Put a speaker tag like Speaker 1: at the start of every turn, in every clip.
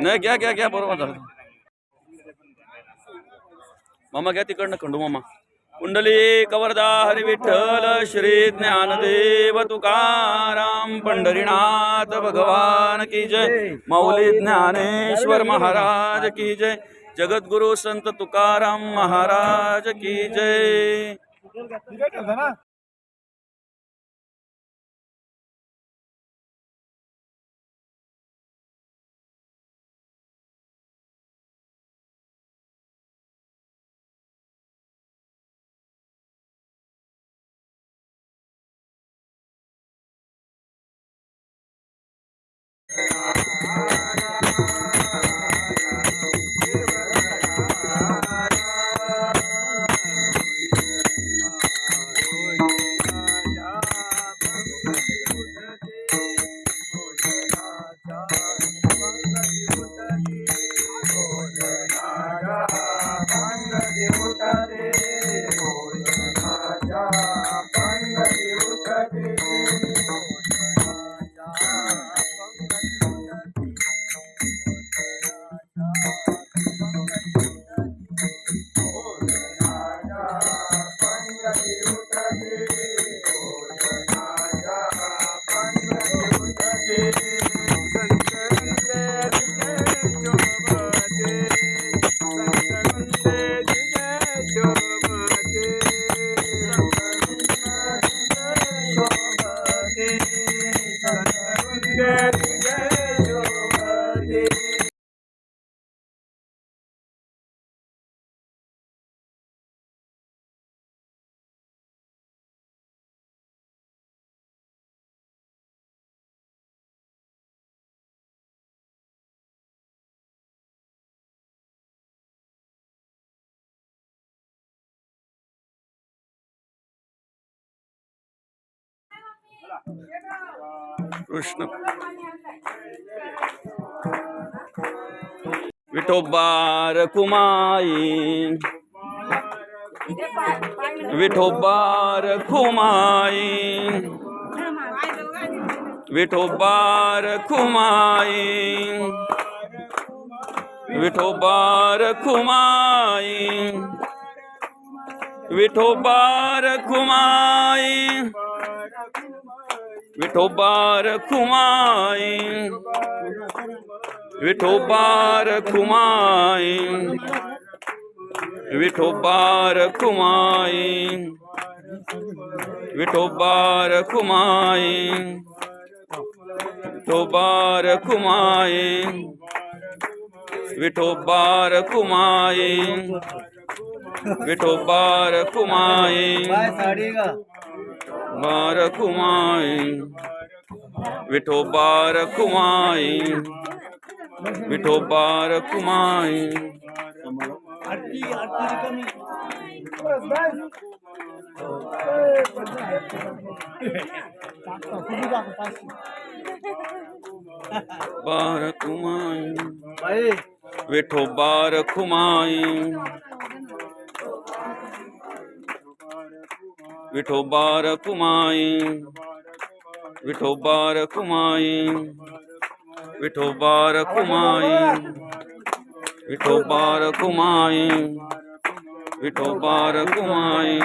Speaker 1: नाही घ्या घ्या घ्या बरोबर झालं. मामा घ्या तिकडनं खंडू मामा. कुंडली कवरदा हरी विठ्ठल श्री ज्ञानदेव तुकाराम पंढरीनाथ भगवान की जय. माऊली ज्ञानेश्वर महाराज की जय. जगद्गुरु संत तुकाराम महाराज की जय. Yeah. कृष्ण. विठोबार कुमाई विठोबार कुमाई विठोबार कुमाई विठोबार कुमाई विठोबार कुमाई विठोबार खुमाई। विठोबार खुमाई। विठोबार खुमाई। विठोबार खुमाई। विठोबार खुमाई। विठोबार खुमाई। विठोबार खुमाई। बारखुमाई विठो बारखुमाई विठो बारखुमाई बारखुमाई विठो बारखुमाई विठोबा रखुमाई विठोबा रखुमाई विठोबा रखुमाई विठोबा रखुमाई विठोबा रखुमाई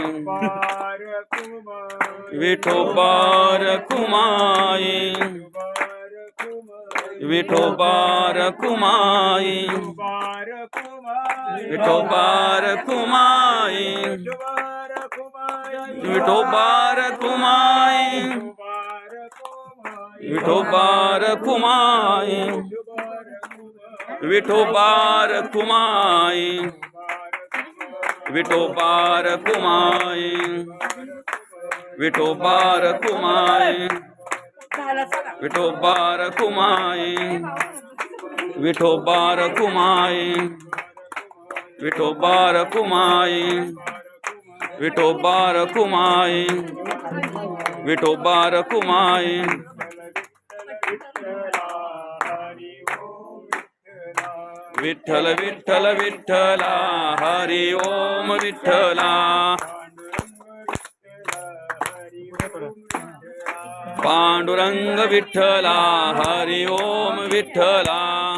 Speaker 1: कुमाई रखुमाई कुमाई रखुमाई कुमाई रखुमाई कुमाई विठोबार कुमाई। विठोबार कुमाई। विठोबार कुमाई। विठोबार कुमाई। विठोबार कुमाई। विठोबार कुमाई। विठोबार कुमाई। विठोबार कुमाई विठोबार कुमाई। विठोबार कुमाई। विठोबार कुमाई। विठ्ठल विठ्ठल विठ्ठला हरि ओम विठ्ठला। पांडुरंग विठ्ठला हरि ओम विठ्ठला।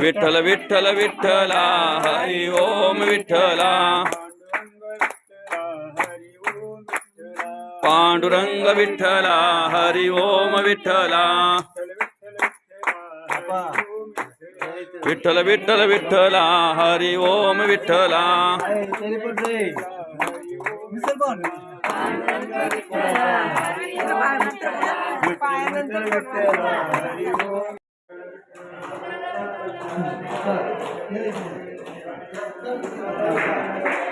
Speaker 1: विठ्ठल विठ्ठल विठ्ठला हरि ओम विठ्ठला. पांडुरंग विठ्ठला हरि ओम विठ्ठला. विठ्ठल विठ्ठल विठ्ठला हरि ओम विठ्ठला.
Speaker 2: Thank you.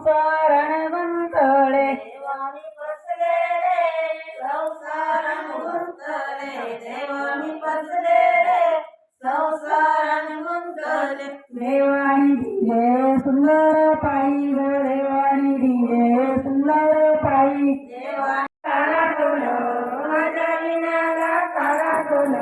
Speaker 2: संसारण गुंतले देवाने पसले रे संसारण गुंतले देवाने पसले रे संसारण गुंतले देवानी दिले सुंदर पायी देवानी दिले सुंदर पायी. देवानी काळा डोल माझ्या विनाला काळा डोल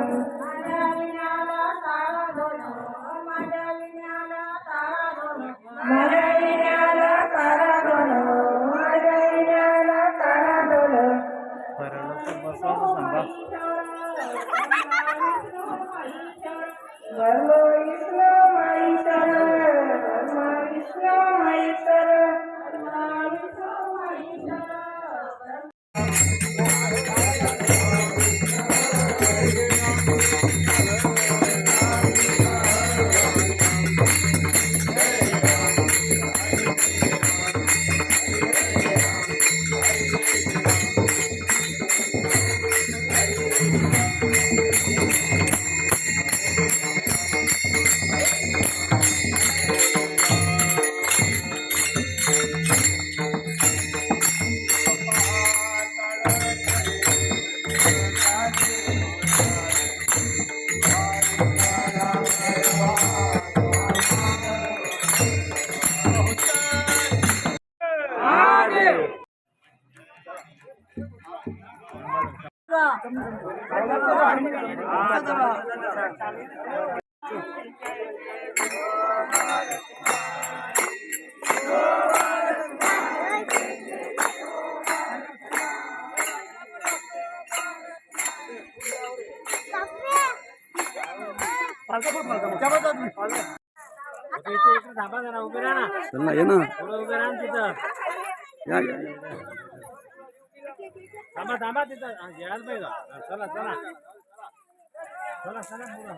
Speaker 1: चल ना. ये ना. या, या.
Speaker 2: थांबा थांबा तिथं. यायला पाहिजे. चला चला. चला चला मुलं.